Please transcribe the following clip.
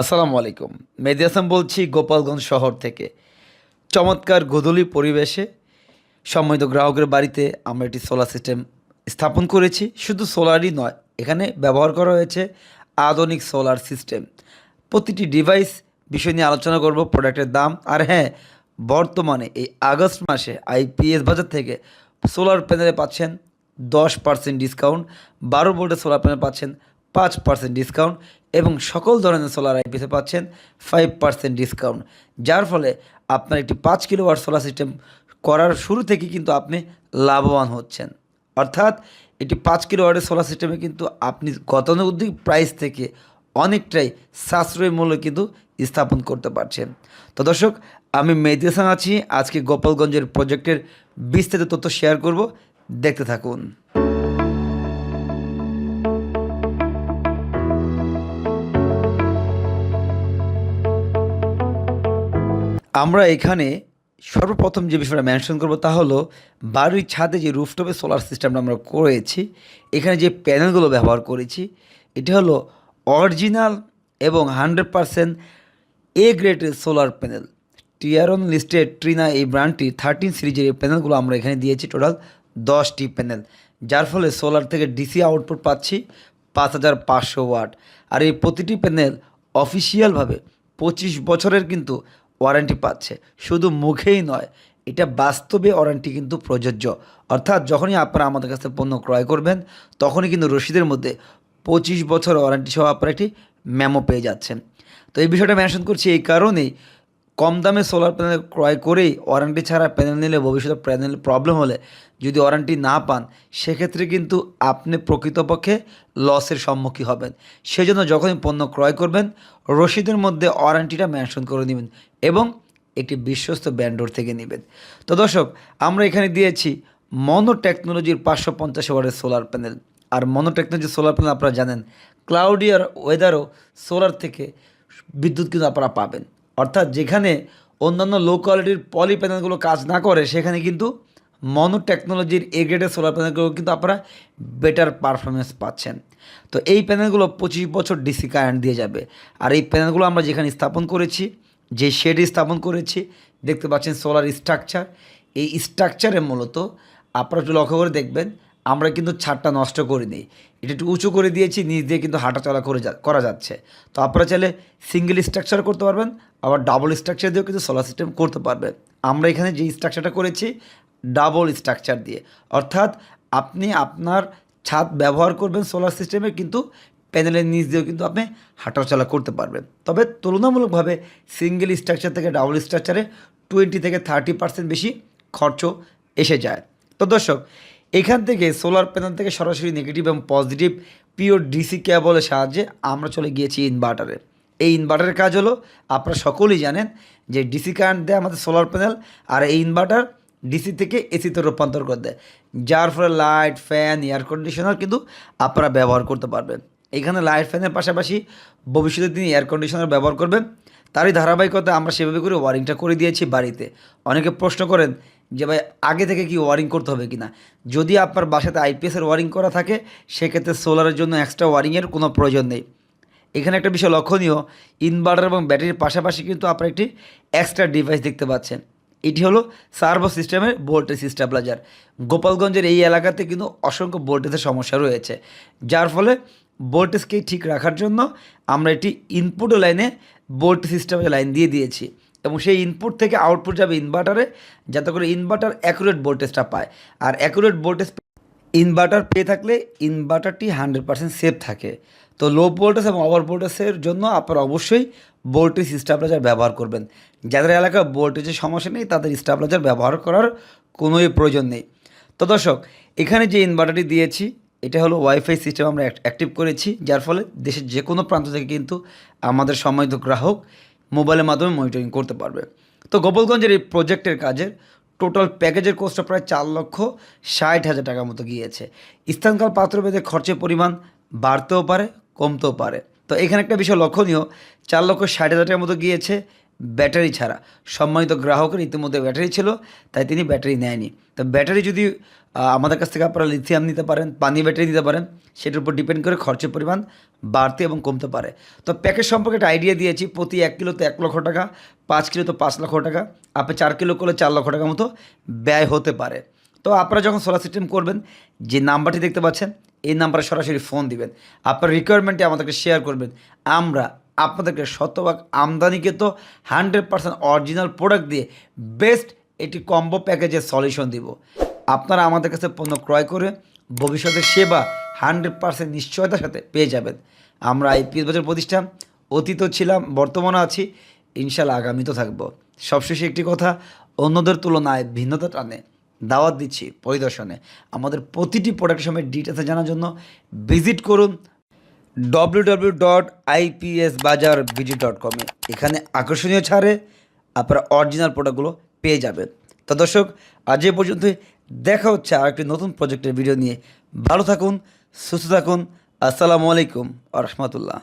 আসসালামু আলাইকুম। হাসান বলছি গোপালগঞ্জ শহর থেকে। চমৎকার গোধূলি পরিবেশে সম্মানিত গ্রাহকের বাড়িতে আমরা একটি সোলার সিস্টেম স্থাপন করেছি। শুধু সোলারই নয়, এখানে ব্যবহার করা হয়েছে আধুনিক সোলার সিস্টেম প্রতিটি ডিভাইস বিষয় নিয়ে আলোচনা করব প্রোডাক্টের দাম। আর হ্যাঁ বর্তমানে এই আগস্ট মাসে আইপিএস বাজার থেকে সোলার প্যানেলে পাচ্ছেন দশ পার্সেন্ট ডিসকাউন্ট বারো ভোল্টের সোলার প্যানেল পাচ্ছেন পাঁচ পার্সেন্ট ডিসকাউন্ট এবং সকল ধরনের সোলার আইপিএসে পাচ্ছেন ফাইভ পার্সেন্ট ডিসকাউন্ট যার ফলে আপনার একটি পাঁচ কিলোওয়াট সোলার সিস্টেম করার শুরু থেকে কিন্তু আপনি লাভবান হচ্ছেন। অর্থাৎ এটি পাঁচ কিলোওয়াটের সোলার সিস্টেমে কিন্তু আপনি গতানুগতিক প্রাইস থেকে অনেকটাই সাশ্রয়ী মূল্যে কিন্তু স্থাপন করতে পারছেন। তো দর্শক, আমি মেহেদি আছি। আজকে গোপালগঞ্জের প্রজেক্টের বিস্তারিত তথ্য শেয়ার করব। দেখতে থাকুন। আমরা এখানে সর্বপ্রথম যে বিষয়টা মেনশন করব তা হলো বাড়ির ছাদে যে রুফটপে সোলার সিস্টেমটা আমরা করেছি, এখানে যে প্যানেলগুলো ব্যবহার করেছি, এটা হলো অরিজিনাল এবং হান্ড্রেড পারসেন্ট এ গ্রেডের solar panel tier one listed Trina এই ব্র্যান্ডটি থার্টিন সিরিজের এই প্যানেলগুলো আমরা এখানে দিয়েছি টোটাল দশটি প্যানেল যার ফলে সোলার থেকে ডিসি আউটপুট পাচ্ছি পাঁচ হাজার পাঁচশো ওয়াট। আর এই প্রতিটি প্যানেল অফিসিয়ালভাবে পঁচিশ বছরের কিন্তু ওয়ারেন্টি পাচ্ছে। শুধু মুখেই নয়, এটা বাস্তবে ওয়ারেন্টি কিন্তু প্রযোজ্য। অর্থাৎ যখনই আপনারা আমাদের কাছে পণ্য ক্রয় করবেন, তখনই কিন্তু রশিদের মধ্যে পঁচিশ বছর ওয়ারেন্টি সহ আপনারা একটি মেমো পেয়ে যাচ্ছেন। তো এই বিষয়টা মেনশন করছি এই কারণেই কম দামে সোলার প্যানেল ক্রয় করেই ওয়ারেন্টি ছাড়া প্যানেল নিলে ভবিষ্যতে প্যানেল প্রবলেম হলে যদি ওয়ারেন্টি না পান, সেক্ষেত্রে কিন্তু আপনি প্রকৃতপক্ষে লসের সম্মুখীন হবেন। সেজন্য যখনই পণ্য ক্রয় করবেন, রসিদের মধ্যে ওয়ারেন্টিটা মেনশন করে নেবেন এবং একটি বিশ্বস্ত ব্যান্ডোর থেকে নেবেন। তো দর্শক, আমরা এখানে দিয়েছি মনো টেকনোলজির পাঁচশো পঞ্চাশ ওয়ার্ডের সোলার প্যানেল আর মনো টেকনোলজির সোলার প্যানেল আপনারা জানেন ক্লাউডিয়ার ওয়েদারও সোলার থেকে বিদ্যুৎ কিন্তু আপনারা পাবেন। অর্থাৎ যেখানে অন্যান্য লো কোয়ালিটির পলি প্যানেলগুলো কাজ না করে, সেখানে কিন্তু মনো টেকনোলজির এ গ্রেডের সোলার প্যানেলগুলো কিন্তু আপনারা বেটার পারফরমেন্স পাচ্ছেন। তো এই প্যানেলগুলো পঁচিশ বছর ডিসি কারেন্ট দিয়ে যাবে। আর এই প্যানেলগুলো আমরা যেখানে স্থাপন করেছি, যে শেড স্থাপন করেছি, দেখতে পাচ্ছেন সোলার স্ট্রাকচার এই স্ট্রাকচারে মূলত আপনারা একটু লক্ষ্য করে দেখবেন আমরা কিন্তু ছাদটা নষ্ট করে নিই এটা একটু উঁচু করে দিয়েছি, নিচ দিয়ে কিন্তু হাঁটাচলা করে যা করা যাচ্ছে। তো আপনারা চাইলে সিঙ্গেল স্ট্রাকচার করতে পারবেন, আবার ডাবল স্ট্রাকচার দিয়েও কিন্তু সোলার সিস্টেম করতে পারবেন। আমরা এখানে যে স্ট্রাকচারটা করেছি ডাবল স্ট্রাকচার দিয়ে। অর্থাৎ আপনি আপনার ছাদ ব্যবহার করবেন সোলার সিস্টেমে কিন্তু প্যানেলের নিচ দিয়েও কিন্তু আপনি হাঁটাচলা করতে পারবেন। তবে তুলনামূলকভাবে সিঙ্গেল স্ট্রাকচার থেকে ডাবল স্ট্রাকচারে টোয়েন্টি থেকে থার্টি পার্সেন্ট বেশি খরচ এসে যায়। তো দর্শক এখান থেকে সোলার প্যানেল থেকে সরাসরি নেগেটিভ এবং পজিটিভ পিওর ডিসি কেবলের সাহায্যে আমরা চলে গিয়েছি ইনভার্টারে এই ইনভার্টারের কাজ হলো, আপনারা সকলেই জানেন যে ডিসি কারেন্ট দেয় আমাদের সোলার প্যানেল আর এই ইনভার্টার ডিসি থেকে এসিতে রূপান্তর করে দেয়। যার ফলে লাইট ফ্যান এয়ার কন্ডিশনার কিন্তু আপনারা ব্যবহার করতে পারবেন। এখানে লাইট ফ্যানের পাশাপাশি ভবিষ্যতে তিনি এয়ার কন্ডিশনার ব্যবহার করবেন। তারই ধারাবাহিকতা আমরা সেভাবে করে ওয়ারিংটা করে দিয়েছি বাড়িতে। অনেকে প্রশ্ন করেন যে ভাই, আগে থেকে কি ওয়ারিং করতে হবে কি না যদি আপনার বাসাতে আইপিএসের ওয়ারিং করা থাকে, সেক্ষেত্রে সোলারের জন্য এক্সট্রা ওয়ারিংয়ের কোনো প্রয়োজন নেই। এখানে একটা বিষয় লক্ষণীয় ইনভার্টার এবং ব্যাটারির পাশাপাশি কিন্তু আপনার একটি এক্সট্রা ডিভাইস দেখতে পাচ্ছেন। এটি হলো সার্ভো সিস্টেমের ভোল্টেজ স্টেবিলাইজার গোপালগঞ্জের এই এলাকাতে কিন্তু অসংখ্য ভোল্টেজের সমস্যা রয়েছে। যার ফলে ভোল্টেজকে ঠিক রাখার জন্য আমরা একটি ইনপুট লাইনে ভোল্টেজ সিস্টেমের লাইন দিয়ে দিয়েছি। এবং সেই ইনপুট থেকে আউটপুট যাবে ইনভার্টারে যাতে করে ইনভার্টার অ্যাকুরেট ভোল্টেজটা পায়। আর অ্যাকুরেট ভোল্টেজ ইনভার্টার পেয়ে থাকলে ইনভার্টারটি হান্ড্রেড পার্সেন্ট সেফ থাকে। তো লো ভোল্টেজ এবং ওভার ভোল্টেজের জন্য আপনারা অবশ্যই ভোল্টেজ স্টাবলাইজার ব্যবহার করবেন। যাদের এলাকায় ভোল্টেজের সমস্যা নেই, তাদের স্টাবলাইজার ব্যবহার করার কোনোই প্রয়োজন নেই। তো দর্শক, এখানে যে ইনভার্টারটি দিয়েছি, এটা হলো ওয়াইফাই সিস্টেম আমরা অ্যাক্টিভ করেছি। যার ফলে দেশের যে কোনো প্রান্ত থেকে কিন্তু আমাদের সম্মানিত গ্রাহক মোবাইলের মাধ্যমে মনিটরিং করতে পারবে। তো গোপালগঞ্জের এই প্রজেক্টের কাজের টোটাল প্যাকেজের কোস্টটা প্রায় চার লক্ষ ষাট হাজার টাকার মতো গিয়েছে। স্থানকাল পাত্রভেদে খরচের পরিমাণ বাড়তেও পারে, কমতেও পারে। তো এখানে একটা বিষয় লক্ষণীয়, চার লক্ষ ষাট হাজার টাকার মতো গিয়েছে ব্যাটারি ছাড়া। সম্মানিত গ্রাহকের ইতিমধ্যে ব্যাটারি ছিল, তাই তিনি ব্যাটারি নেয়নি। তো ব্যাটারি যদি আমাদের কাছ থেকে আপনারা লিথিয়াম নিতে পারেন, পানি ব্যাটারি নিতে পারেন, সেটার উপর ডিপেন্ড করে খরচের পরিমাণ বাড়তে এবং কমতে পারে। তো প্যাকেজ সম্পর্কে একটা আইডিয়া দিয়েছি, প্রতি এক কিলোতে এক লক্ষ টাকা, পাঁচ কিলো তো পাঁচ লক্ষ টাকা, আপনি চার কিলো করলে চার লক্ষ টাকার মতো ব্যয় হতে পারে। তো আপনারা যখন সোলার সিস্টেম করবেন, যে নাম্বারটি দেখতে পাচ্ছেন, এই নাম্বারে সরাসরি ফোন দিবেন। আপনার রিকোয়ারমেন্টটি আমাদেরকে শেয়ার করবেন। আমরা আপনাদেরকে শতভাগ আমদানিকে তো হান্ড্রেড পার্সেন্ট অরিজিনাল প্রোডাক্ট দিয়ে বেস্ট একটি কম্বো প্যাকেজের সলিউশন দিব। আপনারা আমাদের কাছে পণ্য ক্রয় করে ভবিষ্যতে সেবা হান্ড্রেড পার্সেন্ট নিশ্চয়তার সাথে পেয়ে যাবেন। আমরা এই পিস বাজার প্রতিষ্ঠান অতীতও ছিলাম বর্তমানে আছি ইনশাল্লাহ আগামীতেও থাকব। সবশেষে একটি কথা, অন্যদের তুলনায় ভিন্নতা টানে, দাওয়াত দিচ্ছি পরিদর্শনে। আমাদের প্রতিটি প্রোডাক্টের সময় ডিটেলসে জানার জন্য ভিজিট করুন W W dot IPS Bazar visit dot com এখানে আকর্ষণীয় ছাড়ে আপনারা অরিজিনাল প্রোডাক্টগুলো পেয়ে যাবেন। তো দর্শক, আজ এ পর্যন্তই। দেখা হচ্ছে আর একটি নতুন প্রজেক্টের ভিডিও নিয়ে। ভালো থাকুন, সুস্থ থাকুন। আসসালামু আলাইকুম, আ রহমতুল্লাহ।